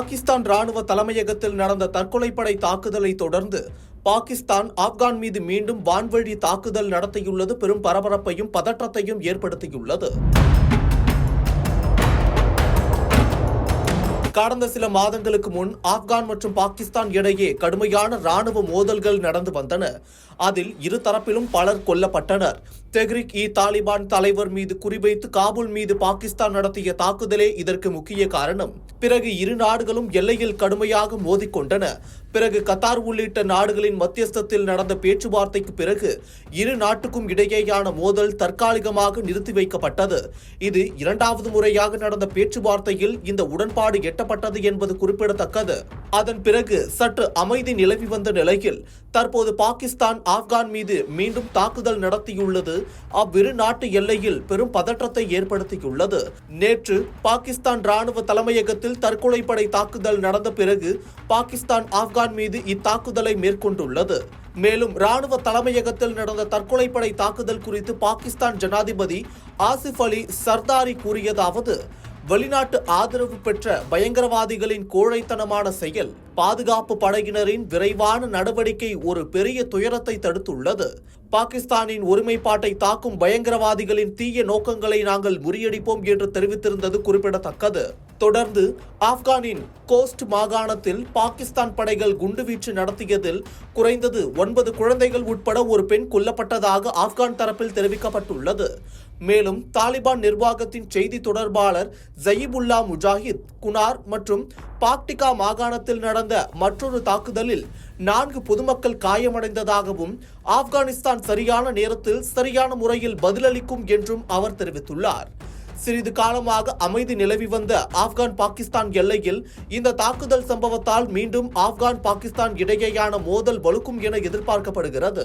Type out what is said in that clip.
பாகிஸ்தான் ராணுவ தலைமையகத்தில் நடந்த தற்கொலைப்படை தாக்குதலை தொடர்ந்து பாகிஸ்தான் ஆப்கான் மீது மீண்டும் வான்வழி தாக்குதல் நடத்தியுள்ளது. பெரும் பரபரப்பையும் பதற்றத்தையும் ஏற்படுத்தியுள்ளது. கடந்த சில மாதங்களுக்கு முன் ஆப்கான் மற்றும் பாகிஸ்தான் இடையே கடுமையான ராணுவ மோதல்கள் நடந்து வந்தன. அதில் இரு தரப்பிலும் பலர் கொல்லப்பட்டனர். தெஹ்ரிக் இ தாலிபான் தலைவர் மீது குறிவைத்து காபூல் மீது பாகிஸ்தான் நடத்திய தாக்குதலே இதற்கு முக்கிய காரணம். பிறகு இரு நாடுகளும் எல்லையில் கடுமையாக மோதிக்கொண்டன. பிறகு கத்தார் உள்ளிட்ட நாடுகளின் மத்தியஸ்தத்தில் நடந்த பேச்சுவார்த்தைக்கு பிறகு இரு நாட்டுக்கும் இடையேயான மோதல் தற்காலிகமாக நிறுத்தி வைக்கப்பட்டது. இது இரண்டாவது முறையாக நடந்த பேச்சுவார்த்தையில் இந்த உடன்பாடு எட்டப்பட்டது. என்பது குறிப்பிடத்தக்கது. அதன் பிறகு சற்று அமைதி நிலவி வந்த நிலையில் தற்போது பாகிஸ்தான் ஆப்கான் மீது மீண்டும் தாக்குதல் நடத்தியுள்ளது. அவ்விரு நாட்டு எல்லையில் பெரும் பதற்றத்தை ஏற்படுத்தியுள்ளது. நேற்று பாகிஸ்தான் ராணுவ தலைமையகத்தில் தற்கொலை படை தாக்குதல் நடந்த பிறகு பாகிஸ்தான் ஆப்கான் மீது இத்தாக்குதலை மேற்கொண்டுள்ளது. மேலும் ராணுவ தலைமையகத்தில் நடந்த தற்கொலைப்படை தாக்குதல் குறித்து பாகிஸ்தான் ஜனாதிபதி ஆசிஃப் அலி சர்தாரி கூறியதாவது வெளிநாட்டு ஆதரவு பெற்ற பயங்கரவாதிகளின் கோழைத்தனமான செயல் பாதுகாப்பு படையினரின் விரைவான நடவடிக்கை ஒரு பெரிய துயரத்தை தடுத்துள்ளது. பாகிஸ்தானின் ஒருமைப்பாட்டை தாக்கும் பயங்கரவாதிகளின் தீய நோக்கங்களை நாங்கள் முறியடிப்போம் என்று தெரிவித்திருந்தது குறிப்பிடத்தக்கது. தொடர்ந்து ஆப்கானின் கோஸ்ட் மாகாணத்தில் பாகிஸ்தான் படைகள் குண்டுவீச்சு நடத்தியதில் குறைந்தது ஒன்பது குழந்தைகள் உட்பட ஒரு பெண் கொல்லப்பட்டதாக ஆப்கான் தரப்பில் தெரிவிக்கப்பட்டுள்ளது. மேலும் தாலிபான் நிர்வாகத்தின் செய்தி தொடர்பாளர் ஜயீபுல்லா முஜாஹித் குனார் மற்றும் பாக்டிகா மாகாணத்தில் நடந்த மற்றொரு தாக்குதலில் நான்கு பொதுமக்கள் காயமடைந்ததாகவும் ஆப்கானிஸ்தான் சரியான நேரத்தில் சரியான முறையில் பதிலளிக்கும் என்றும் அவர் தெரிவித்துள்ளார். சிறிது காலமாக அமைதி நிலவி வந்த ஆப்கான் பாகிஸ்தான் எல்லையில் இந்த தாக்குதல் சம்பவத்தால் மீண்டும் ஆப்கான் பாகிஸ்தான் இடையேயான மோதல் வலுக்கும் என எதிர்பார்க்கப்படுகிறது.